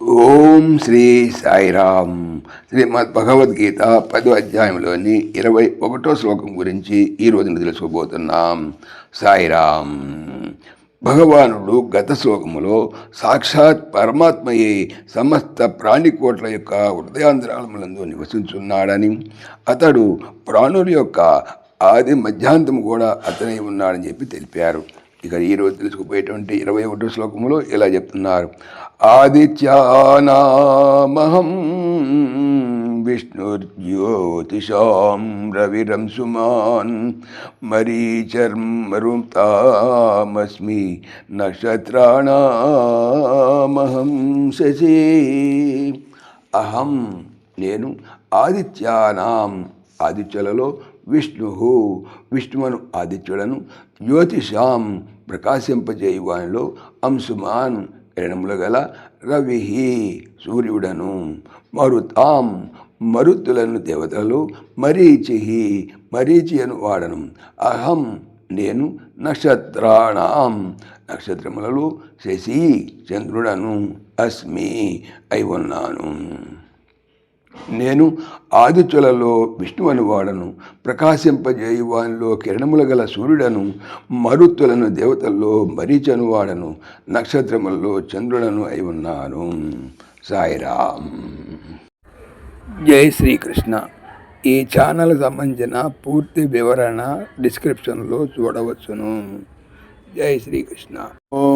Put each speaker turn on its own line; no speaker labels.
ఓం శ్రీ సాయిరామ్. శ్రీమద్ భగవద్గీత పదో అధ్యాయంలోని ఇరవై ఒకటో శ్లోకం గురించి ఈ రోజున తెలుసుకోబోతున్నాం సాయిరామ్. భగవానుడు గత శ్లోకములో సాక్షాత్ పరమాత్మయే సమస్త ప్రాణికోట్ల యొక్క హృదయాంతరాళములందు నివసించున్నాడని అతడు ప్రాణుల యొక్క ఆది మధ్యాంతం కూడా అతనే ఉన్నాడని చెప్పి తెలిపారు. ఇక ఈరోజు తెలుసుకుపోయేటువంటి ఇరవై ఒకటో శ్లోకములో ఇలా చెప్తున్నారు. ఆదిత్యానామహం విష్ణుర్జ్యోతిషాం రవిరం సుమాన్ మరీచర్మరుతామస్మి నక్షత్రాణమహం శశి. అహం నేను ఆదిత్యానాం ఆదిత్యులలో విష్ణు విష్ణువను ఆదిత్యులను జ్యోతిషాం ప్రకాశింపజేయువానిలో అంశుమాన్ కిరణములు గల రవి సూర్యుడను. మరుతాం మరుతులను దేవతలు మరీచి మరీచి అను వాడను. అహం నేను నక్షత్రాణం నక్షత్రములలో శశి చంద్రుడను అస్మి అయి ఉన్నాను. నేను ఆదిత్యులలో విష్ణువను వాడను ప్రకాశింపజేయువానిలో కిరణముల గల సూర్యుడను మరుత్తులను దేవతల్లో మరీచను వాడను నక్షత్రములలో చంద్రుడను అయి ఉన్నాను. సాయిరామ్. జై శ్రీకృష్ణ. ఈ ఛానల్ సంబంధించిన పూర్తి వివరణ డిస్క్రిప్షన్లో చూడవచ్చును. జై శ్రీకృష్ణ. ఓ